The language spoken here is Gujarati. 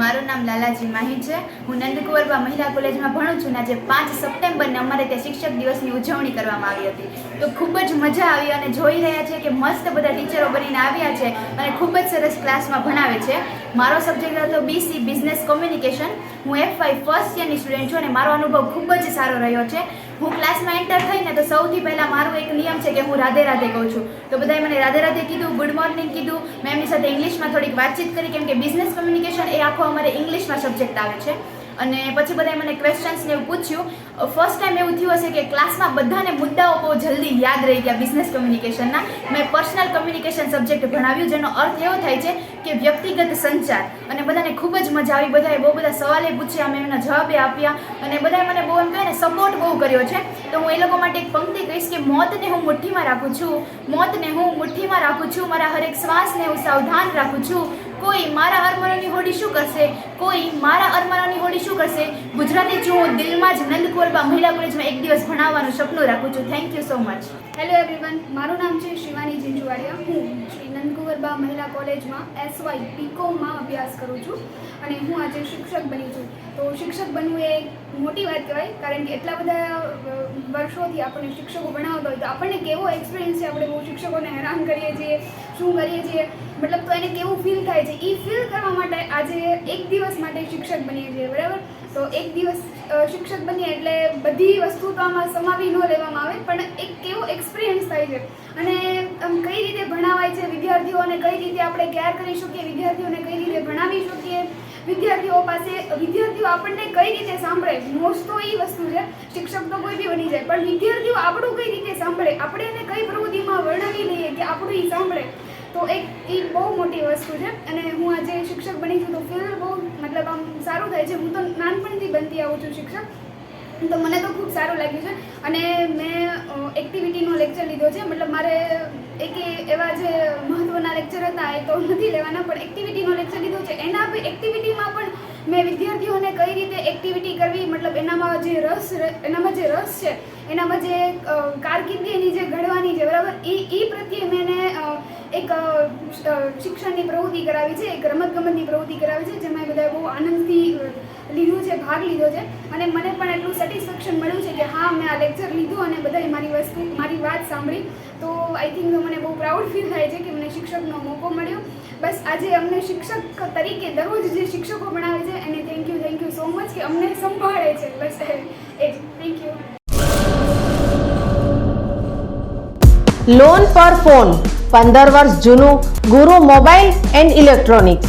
મારું નામ લાલાજી માહી છે. હું નંદકુંવરબા મહિલા કોલેજમાં ભણું છું અને આજે પાંચ સપ્ટેમ્બરને અમારે ત્યાં શિક્ષક દિવસની ઉજવણી કરવામાં આવી હતી. તો ખૂબ જ મજા આવી અને જોઈ રહ્યા છે કે મસ્ત બધા ટીચરો બનીને આવ્યા છે અને ખૂબ જ સરસ ક્લાસમાં ભણાવે છે. મારો સબ્જેક્ટ હતો બીસી બિઝનેસ કોમ્યુનિકેશન હું એફ વાય ફર્સ્ટ યરની સ્ટુડન્ટ છું અને મારો અનુભવ ખૂબ જ સારો રહ્યો છે. હું ક્લાસમાં એન્ટર થઈને તો સૌથી પહેલાં મારો એક નિયમ છે કે હું રાધે રાધે કહું છું. તો બધાએ મને રાધે રાધે કીધું ગુડ મોર્નિંગ કીધું. મેં એમની સાથે ઇંગ્લિશમાં થોડીક વાતચીત કરી, કેમ કે બિઝનેસ કમ્યુનિકેશન એ આખો અમારે ઇંગ્લિશમાં સબ્જેક્ટ આવે છે. અને પછી બધાએ મને ક્વેશ્ચન્સ ને એવું પૂછ્યું. ફર્સ્ટ ટાઈમ એવું થયું હશે કે ક્લાસમાં બધાને મુદ્દાઓ બહુ જલ્દી યાદ રહી ગયા બિઝનેસ કમ્યુનિકેશનના મેં પર્સનલ કમ્યુનિકેશન સબ્જેક્ટ ભણાવ્યું, જેનો અર્થ એવો થાય છે કે વ્યક્તિગત સંચાર. અને બધાને ખૂબ જ મજા આવી. બધાએ બહુ બધા સવાલે પૂછ્યા મેં એમના જવાબે આપ્યા. અને બધાએ મને બહુ એમ કહે સપોર્ટ બહુ કર્યો છે. તો હું એ લોકો માટે એક પંક્તિ કહીશ કે મોતને હું મુઠ્ઠીમાં રાખું છું. મોતને હું મુઠ્ઠીમાં રાખું છું. મારા હરેક શ્વાસને હું સાવધાન રાખું છું. કોઈ મારા અરમાનોની હોડી શું કરશે? કોઈ મારા અરમાનોની હોડી શું કરશે? ગુજરાતી જો હું દિલમાં જ નંદકુરબા મહિલા કોલેજમાં એક દિવસ ભણાવવાનું સપનું રાખું છું. Thank you so much hello everyone મારું નામ છે શિવાની જીંજુવાડિયા. હું શ્રી નંદકુંવરબા મહિલા કોલેજમાં એસવાય બીકોમમાં અભ્યાસ કરું છું અને હું આજે શિક્ષક બની છું. તો શિક્ષક બનવું એ મોટી વાત કહેવાય, કારણ કે એટલા બધા વર્ષોથી આપણને શિક્ષકો ભણાવતા હોય તો આપણને કેવો એક્સપિરિયન્સ છે આપણે બહુ શિક્ષકોને હેરાન કરીએ છીએ, શું કરીએ છીએ? મતલબ તો એને કેવું ફીલ થાય છે? એ ફીલ કરવા માટે આજે એક દિવસ માટે શિક્ષક બનીએ છીએ, બરાબર? તો એક દિવસ શિક્ષક બનીએ એટલે બધી વસ્તુ તો આમાં સમાવી ન લેવામાં આવે, પણ એક કેવો એક્સપિરિયન્સ થાય છે. અને આમ કઈ રીતે ભણાવાય છે વિદ્યાર્થીઓને, કઈ રીતે આપણે કેર કરી શકીએ, વિદ્યાર્થીઓને કઈ રીતે ભણાવી શકીએ? વિદ્યાર્થીઓ પાસે, વિદ્યાર્થીઓ આપણને કઈ રીતે સાંભળે? મોસ્ટ તો એ વસ્તુ છે, શિક્ષક તો કોઈ બી બની જાય, પણ વિદ્યાર્થીઓ આપણું કઈ રીતે સાંભળે? આપણે એને કઈ પ્રવૃત્તિમાં વર્ણવી લઈએ કે આપણું એ સાંભળે? તો એક એ બહુ મોટી વસ્તુ છે, અને હું આજે શિક્ષક બની છું તો ફીલ બહુ, મતલબ આમ સારું થાય છે. હું તો નાનપણથી બનતી આવું છું શિક્ષક, તો મને તો ખૂબ સારું લાગ્યું છે. અને એક્ટિવિટીનો લેક્ચર લીધો છે. મતલબ મારે એક એવા જે મહત્ત્વના લેક્ચર હતા એ તો નથી લેવાના, પણ એક્ટિવિટીનો લેક્ચર લીધો છે. એના એક્ટિવિટીમાં પણ મેં વિદ્યાર્થીઓને કઈ રીતે એક્ટિવિટી કરવી, મતલબ એનામાં જે રસ એનામાં જે રસ છે, એનામાં જે કારકિર્દી એની જે ઘડવાની છે, બરાબર? એ એ પ્રત્યે મેં એક શિક્ષણની પ્રવૃત્તિ કરાવી છે, એક રમતગમતની પ્રવૃત્તિ કરાવી છે, જેમાં એ બધાએ બહુ આનંદથી લીધું છે, ભાગ લીધો છે અને મને પણ એટલું સેટિસ્ફેક્શન મળ્યું છે કે હા, મેં આ લેક્ચર લીધું અને બધાએ મારી વસ્તુ, મારી વાત સાંભળી. તો આઈ થિંક મને બહુ પ્રાઉડ ફીલ થાય છે કે મને શિક્ષકનો મોકો મળ્યો. બસ આજે અમને શિક્ષક તરીકે દરરોજ જે શિક્ષકો ભણાવે છે, એને thank you thank you so much કે અમને સંભાળે છે. બસ એ થેન્ક યુ લોન પર ફોન પંદર વર્ષ જૂનું, ગુરુ મોબાઈલ એન્ડ ઇલેક્ટ્રોનિક્સ.